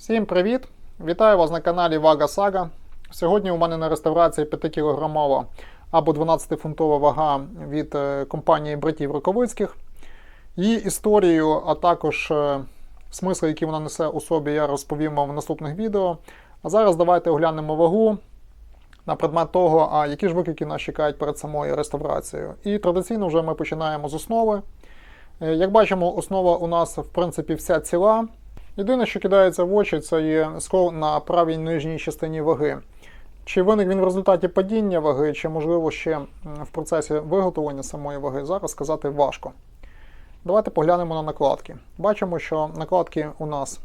Всім привіт! Вітаю вас на каналі Вага Сага. Сьогодні у мене на реставрації 5-кілограмова або 12-фунтова вага від е, компанії братів Роковицьких. Її історію, а також е, смисли, які вона несе у собі, я розповім вам в наступних відео. А зараз давайте оглянемо вагу на предмет того, а які ж виклики нас чекають перед самою реставрацією. І традиційно вже ми починаємо з основи. Е, Як бачимо, основа у нас в принципі вся ціла. Єдине, що кидається в очі, це є скол на правій нижній частині ваги. Чи виник він в результаті падіння ваги, чи, можливо, ще в процесі виготовлення самої ваги, зараз сказати важко. Давайте поглянемо на накладки. Бачимо, що накладки у нас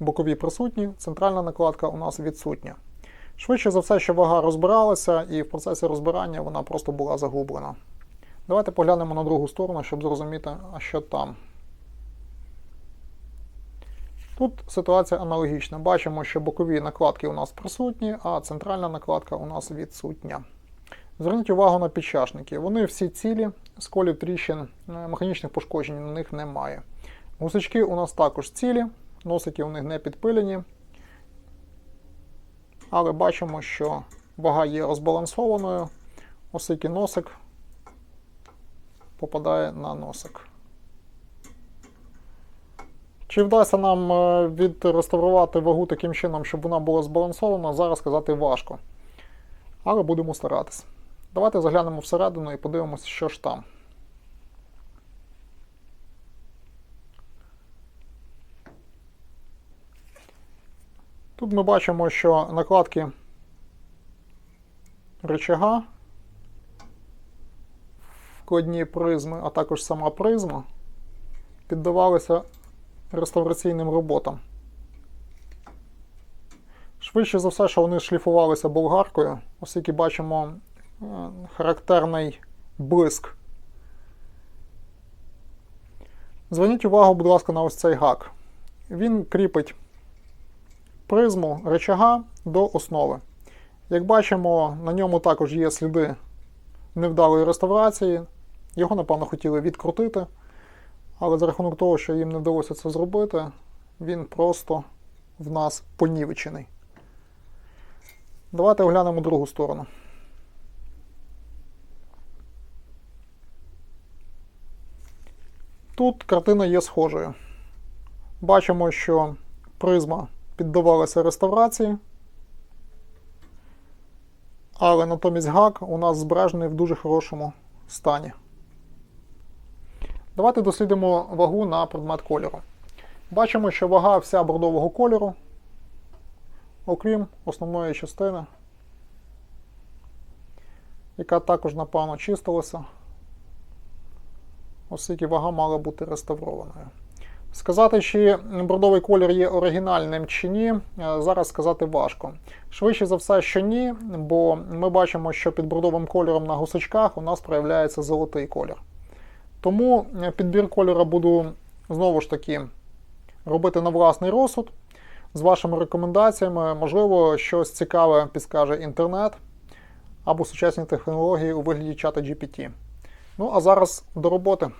бокові присутні, центральна накладка у нас відсутня. Швидше за все, що вага розбиралася, і в процесі розбирання вона просто була загублена. Давайте поглянемо на другу сторону, щоб зрозуміти, а що там. Тут ситуація аналогічна. Бачимо, що бокові накладки у нас присутні, а центральна накладка у нас відсутня. Зверніть увагу на підчашники. Вони всі цілі, сколів тріщин, е, механічних пошкоджень на них немає. Гусачки у нас також цілі, носики у них не підпилені. Але бачимо, що вага є розбалансованою, оскільки носик попадає на носик. Чи вдасться нам е, відреставрувати вагу таким чином, щоб вона була збалансована, зараз сказати важко. Але будемо старатись. Давайте заглянемо всередину і подивимося, що ж там. Тут ми бачимо, що накладки рычага, вкладні призми, а також сама призма піддавалися реставраційним роботам. Швидше за все, що вони шліфувалися болгаркою, оскільки бачимо е, характерний блиск. Зверніть увагу, будь ласка, на ось цей гак. Він кріпить призму рычага до основи. Як бачимо, на ньому також є сліди невдалої реставрації. Його, напевно, хотіли відкрутити. Але за рахунок того, що їм не вдалося це зробити, він просто в нас понівечений. Давайте оглянемо другу сторону. Тут картина є схожою. Бачимо, що призма піддавалася реставрації, але натомість гак у нас збережений в дуже хорошому стані. Давайте дослідимо вагу на предмет кольору. Бачимо, що вага вся бордового кольору, окрім основної частини, яка також, напевно, чистилася, оскільки вага мала бути реставрованою. Сказати, чи бордовий колір є оригінальним чи ні, е, зараз сказати важко. Швидше за все, що ні, бо ми бачимо, що під бордовим кольором на гусачках у нас проявляється золотий колір. Тому е, підбір кольору буду знову ж таки робити на власний розсуд з вашими рекомендаціями. Можливо, щось цікаве підскаже інтернет або сучасні технології у вигляді чата GPT. Ну а зараз до роботи.